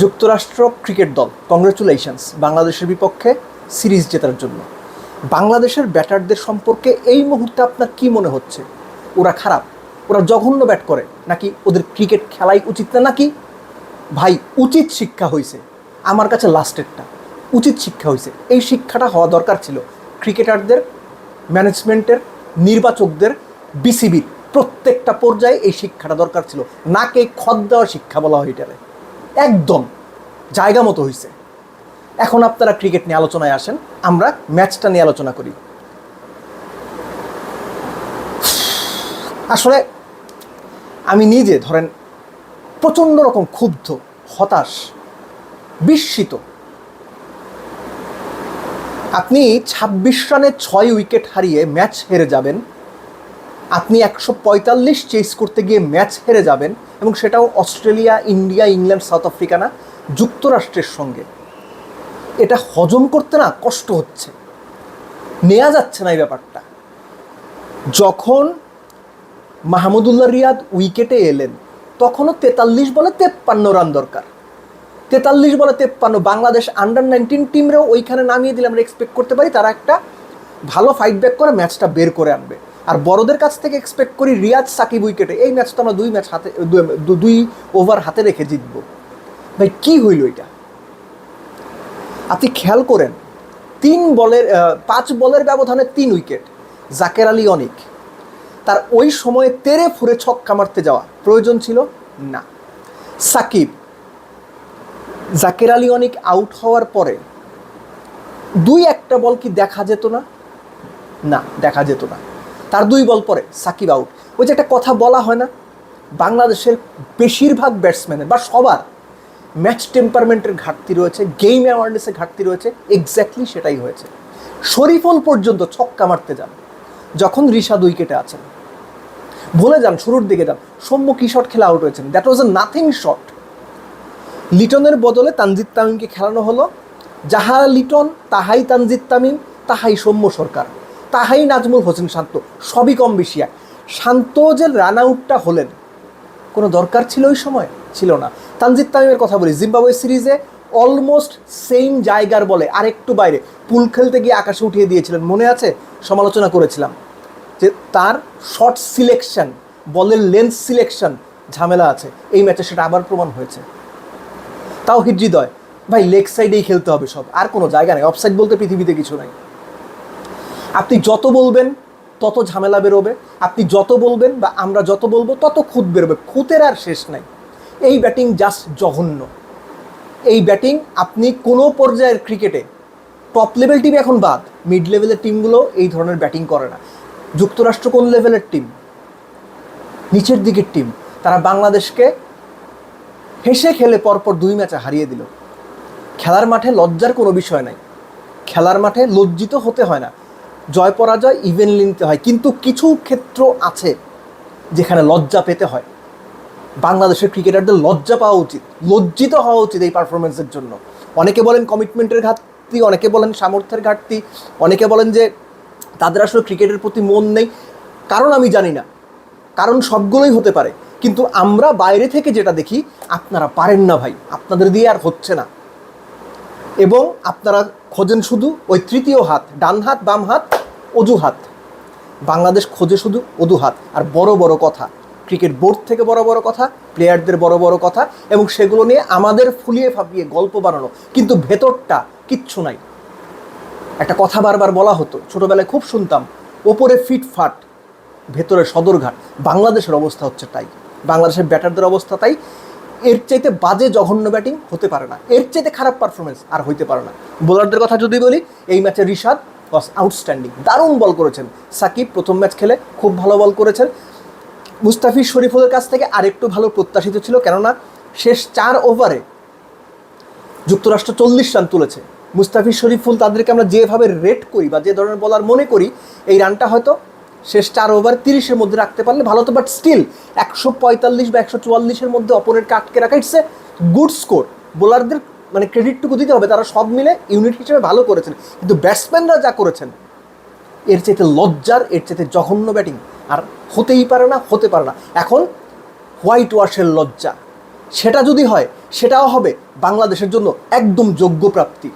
যুক্তরাষ্ট্র ক্রিকেট দল কংগ্রেচুলেশনস বাংলাদেশের বিপক্ষে সিরিজ জেতার জন্য। বাংলাদেশের ব্যাটারদের সম্পর্কে এই মুহূর্তে আপনার কি মনে হচ্ছে? ওরা খারাপ? ওরা জঘন্য ব্যাট করে? নাকি ওদের ক্রিকেট খেলাই উচিত না? নাকি ভাই, উচিত শিক্ষা হয়েছে আমার কাছে লাস্টেরটা উচিত শিক্ষা হয়েছে এই শিক্ষাটা হওয়া দরকার ছিল ক্রিকেটারদের ম্যানেজমেন্টের নির্বাচকদের বিসিবির প্রত্যেকটা পর্যায়ে এই শিক্ষাটা দরকার ছিল। নাকে খদ দেওয়া শিক্ষা বলা হয় এটারে একদম জায়গা মতো হয়েছে এখন আপনারা ক্রিকেট নিয়ে আলোচনায় আসেন, আমরা ম্যাচটা নিয়ে আলোচনা করি। আসলে আমি নিজে ধরেন প্রচণ্ড রকম ক্ষুব্ধ, হতাশ, বিস্মিত। আপনি ছাব্বিশ রানে ছয় উইকেট হারিয়ে ম্যাচ হেরে যাবেন আপনি একশো পঁয়তাল্লিশ চেস করতে গিয়ে ম্যাচ হেরে যাবেন এবং সেটাও Australia, India, England, South Africa না, যুক্তরাষ্ট্রের সঙ্গে। এটা হজম করতে না কষ্ট হচ্ছে। নেওয়া যাচ্ছে না এই ব্যাপারটা। যখন মাহমুদুল্লাহ রিয়াদ উইকেটে এলেন, তখনও তেতাল্লিশ বলে তেপ্পান্ন রান দরকার। তেতাল্লিশ বলে তেপ্পান্ন, বাংলাদেশ আন্ডার নাইনটিন টিমরেও ওইখানে নামিয়ে দিলে আমরা এক্সপেক্ট করতে পারি তারা একটা ভালো ফাইট ব্যাক করে ম্যাচটা বের করে আনবে। আর বড়দের কাছ থেকে এক্সপেক্ট করি রিয়াজ, সাকিব উইকেটে এই ম্যাচটা আমরা দুই ম্যাচ হাতে, দুই ওভার হাতে রেখে জিতবো। ভাই, কি হইল এটা? আপনি খেয়াল করেন, তিন বলের পাঁচ বলের ব্যবধানে তিন উইকেট জাকের আলী অনিক। তার ওই সময়ে তেরে ফুরে ছক্কা মারতে যাওয়া প্রয়োজন ছিল? না। সাকিব, জাকের আলী অনিক আউট হওয়ার পরে দুই একটা বল কি দেখা যেত না? না, দেখা যেত না। তার দুই বল পরে, সাকিব আউট। ওই যে একটা কথা বলা হয় না, বাংলাদেশের বেশিরভাগ ব্যাটসম্যানের বা সবার ম্যাচ টেম্পারমেন্টের ঘাটতি রয়েছে গেম অ্যাওয়ারনেসের ঘাটতি রয়েছে এক্স্যাক্টলি সেটাই হয়েছে। শরীফল পর্যন্ত ছক্কা মারতে যান, যখন ঋষাদ উইকেটে আছেন। ভুলে যান, শুরুর দিকে যান। সৌম্য কি শট খেলে আউট হয়েছেন? That was a nothing shot লিটনের বদলে তানজিদ তামিমকে খেলানো হলো। যাহা লিটন, তাহাই তানজিদ তামিম, তাহাই সৌম্য সরকার। তাহাই নাজমুল হোসেন শান্ত, সবই কম বেশি এক। শান্ত যে রান আউটটা হলেন, কোনো দরকার ছিল ওই সময়? ছিল না। তানজিদ তামিমের কথা বলি, জিম্বাবুয়ে সিরিজে অলমোস্ট সেম জায়গার বলে আর একটু বাইরে, পুল খেলতে গিয়ে আকাশে উঠিয়ে দিয়েছিলেন। মনে আছে? সমালোচনা করেছিলাম। যে তার শর্ট সিলেকশন বলের লেন্থ সিলেকশন ঝামেলা আছে। এই ম্যাচে সেটা আবার প্রমাণ হয়েছে। তাও হৃদয়, ভাই লেগ সাইডেই খেলতে হবে সব। আর কোনো জায়গা নেই। অফসাইড বলতে পৃথিবীতে কিছু নাই। আপনি যত বলবেন, তত ঝামেলা বেরোবে। আপনি যত বলবেন বা আমরা যত বলব, তত খুঁত বেরোবে। খুঁতের আর শেষ নাই। এই ব্যাটিং জাস্ট জঘন্য। এই ব্যাটিং আপনি কোনো পর্যায়ের ক্রিকেটে টপ লেভেল টিম এখন বাদ মিড লেভেলের টিমগুলো এই ধরনের ব্যাটিং করে না। যুক্তরাষ্ট্র কোন লেভেলের টিম নিচের দিকের টিম তারা বাংলাদেশকে হেসে খেলে পরপর দুই ম্যাচে হারিয়ে দিল। খেলার মাঠে লজ্জার কোনো বিষয় নাই। খেলার মাঠে লজ্জিত হতে হয় না। জয় পরাজয় ইভেনলি নিতে হয়। কিন্তু কিছু ক্ষেত্র আছে যেখানে লজ্জা পেতে হয়। বাংলাদেশের ক্রিকেটারদের লজ্জা পাওয়া উচিত, লজ্জিত হওয়া উচিত এই পারফরমেন্সের জন্য। অনেকে বলেন কমিটমেন্টের ঘাটতি, অনেকে বলেন সামর্থ্যের ঘাটতি, অনেকে বলেন যে তাদের আসলে ক্রিকেটের প্রতি মন নেই। কারণ আমি জানি না। কারণ সবগুলোই হতে পারে। কিন্তু আমরা বাইরে থেকে যেটা দেখি, আপনারা পারেন না ভাই। আপনাদের দিয়ে আর হচ্ছে না। এবং আপনারা খোঁজেন শুধু ওই তৃতীয় হাত, ডান হাত, বাম হাত অজুহাত। বাংলাদেশ খোঁজে শুধু অজুহাত আর বড় বড় কথা। ক্রিকেট বোর্ড থেকে বড় বড় কথা, প্লেয়ারদের বড় বড় কথা এবং সেগুলো নিয়ে আমাদের ফুলিয়ে ফাঁপিয়ে গল্প বানানো। কিন্তু ভেতরটা কিচ্ছু নাই। একটা কথা বারবার বলা হতো, ছোটবেলায় খুব শুনতাম, ওপরে ফিটফাট ভেতরে সদরঘাট, বাংলাদেশের অবস্থা হচ্ছে তাই। বাংলাদেশের ব্যাটারদের অবস্থা তাই। এর চাইতে বাজে জঘন্য ব্যাটিং হতে পারে না। এর চাইতে খারাপ পারফরমেন্স আর হইতে পারে না। বোলারদের কথা যদি বলি, এই ম্যাচে রিশাদ ওয়াজ আউটস্ট্যান্ডিং দারুণ বল করেছেন। সাকিব প্রথম ম্যাচ খেলে খুব ভালো বল করেছেন। মুস্তাফিজ শরীফুলের কাছ থেকে আরেকটু ভালো প্রত্যাশিত ছিল, কেননা শেষ চার ওভারে যুক্তরাষ্ট্র চল্লিশ রান তুলেছে। মুস্তাফিজ শরীফুল তাদেরকে আমরা যেভাবে রেট করি বা যে ধরনের বলার মনে করি, এই রানটা হয়তো শেষ চার ওভার তিরিশের মধ্যে রাখতে পারলে ভালো তো বাট স্টিল একশো পঁয়তাল্লিশ বা একশো চুয়াল্লিশের মধ্যে অপোনেন্টকে আটকে রাখা ইটস এ গুড স্কোর বোলারদের মানে ক্রেডিটটুকু দিতে হবে, তারা সব মিলে ইউনিট হিসেবে ভালো করেছেন। কিন্তু ব্যাটসম্যানরা যা করেছেন, এর চাইতে লজ্জার, এর চাইতে জঘন্য ব্যাটিং আর হতেই পারে না, হতে পারে না। এখন হোয়াইট ওয়াশের লজ্জা। সেটা যদি হয়, সেটাও হবে বাংলাদেশের জন্য একদম যোগ্য প্রাপ্তি।